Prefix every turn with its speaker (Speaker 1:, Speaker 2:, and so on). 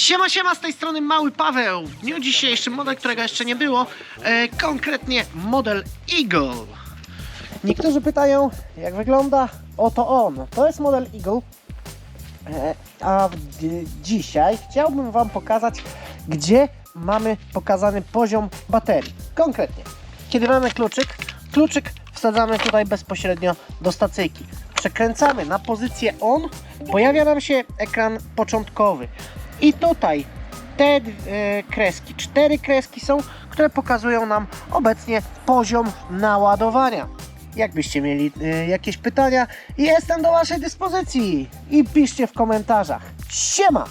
Speaker 1: Siema, siema, z tej strony Mały Paweł. W dniu dzisiejszym model, którego jeszcze nie było, e, konkretnie model Eagle. Niektórzy pytają, jak wygląda? Oto on. To jest model Eagle. E, a dzisiaj chciałbym Wam pokazać, gdzie mamy pokazany poziom baterii. Konkretnie, kiedy mamy kluczyk, kluczyk wsadzamy tutaj bezpośrednio do stacyjki. Przekręcamy na pozycję on, pojawia nam się ekran początkowy. I tutaj te e, kreski, cztery kreski są, które pokazują nam obecnie poziom naładowania. Jakbyście mieli e, jakieś pytania, jestem do Waszej dyspozycji i piszcie w komentarzach. Siema!